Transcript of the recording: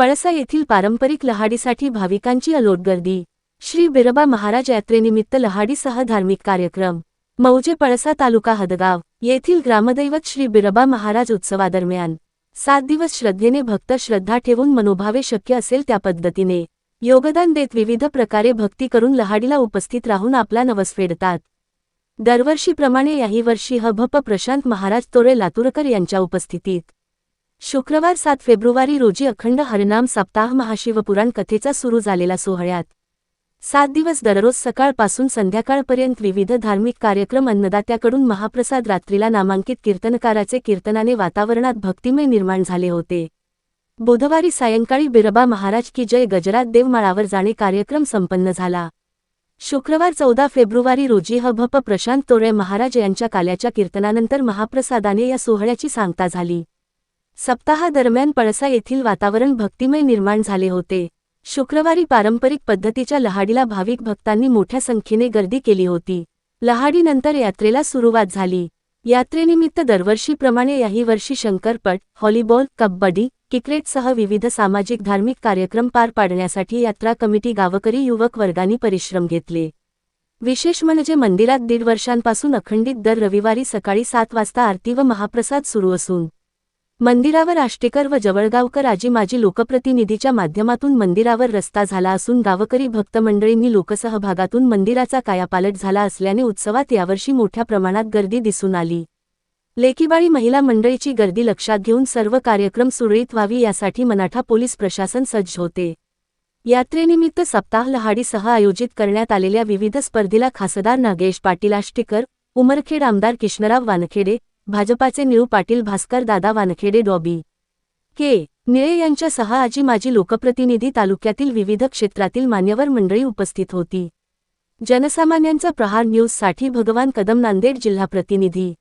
पळसा येथील पारंपरिक लहाडीसाठी भाविकांची अलोट गर्दी. श्री बिरबा महाराज यात्रेनिमित्त लहाडीसह धार्मिक कार्यक्रम. मौजे पळसा तालुका हदगाव येथील ग्रामदैवत श्री बिरबा महाराज उत्सवादरम्यान. सात दिवस श्रद्धेने भक्त श्रद्धा ठेवून मनोभावे शक्य असेल त्या पद्धतीने. योगदान देत विविध प्रकारे भक्ती करून लहाडीला उपस्थित राहून आपला नवस फेडतात. दरवर्षीप्रमाणे याही वर्षी हभप प्रशांत महाराज तोरे लातूरकर यांच्या उपस्थितीत. शुक्रवार सात फेब्रुवारी रोजी अखंड हरनाम सप्ताह महाशिवपुराण कथेचा सुरू झालेला सोहळ्यात सात दिवस दररोज सकाळपासून संध्याकाळपर्यंत विविध धार्मिक कार्यक्रम अन्नदात्याकडून महाप्रसाद रात्रीला नामांकित कीर्तनकाराचे कीर्तनाने वातावरणात भक्तिमय निर्माण झाले होते. बुधवारी सायंकाळी बिरबा महाराज की जय गजरात देवमाळावर जाणे कार्यक्रम संपन्न झाला. शुक्रवार चौदा फेब्रुवारी रोजी हभप प्रशांत तोरे महाराज यांच्या काल्याच्या कीर्तनानंतर महाप्रसादाने या सोहळ्याची सांगता झाली. सप्ताहादरम्यान पळसा येथील वातावरण भक्तिमय निर्माण झाले होते. शुक्रवारी पारंपरिक पद्धतीच्या लहाडीला भाविक भक्तांनी मोठ्या संख्येने गर्दी केली होती. लहाडीनंतर यात्रेला सुरुवात झाली. यात्रेनिमित्त दरवर्षीप्रमाणे याही वर्षी शंकरपट व्हॉलीबॉल कबड्डी क्रिकेटसह विविध सामाजिक धार्मिक कार्यक्रम पार पाडण्यासाठी यात्रा कमिटी गावकरी युवक वर्गांनी परिश्रम घेतले. विशेष म्हणजे मंदिरात दीड वर्षांपासून अखंडित दर रविवारी सकाळी सात वाजता आरती व महाप्रसाद सुरू असून मंदिरावर आष्टेकर व जवळगावकर आजी माजी लोकप्रतिनिधीच्या माध्यमातून मंदिरावर रस्ता झाला असून गावकरी भक्त मंडळींनी लोकसहभागातून मंदिराचा कायापालट झाला असल्याने उत्सवात यावर्षी मोठ्या प्रमाणात गर्दी दिसून आली. लेकीबाळी महिला मंडळीची गर्दी लक्षात घेऊन सर्व कार्यक्रम सुरळीत व्हावी यासाठी मनाठा पोलीस प्रशासन सज्ज होते. यात्रेनिमित्त सप्ताह लहाडीसह आयोजित करण्यात आलेल्या विविध स्पर्धेला खासदार नागेश पाटील आष्टीकर उमरखेड आमदार किष्णराव वानखेडे भाजपाचे निळू पाटील भास्कर दादा वानखेडे डॉबी. के. निळे यांच्या सहा आजी माजी लोकप्रतिनिधी तालुक्यातील विविध क्षेत्रातील मान्यवर मंडळी उपस्थित होती. जनसामान्यांचा प्रहार न्यूजसाठी भगवान कदम नांदेड जिल्हा प्रतिनिधी.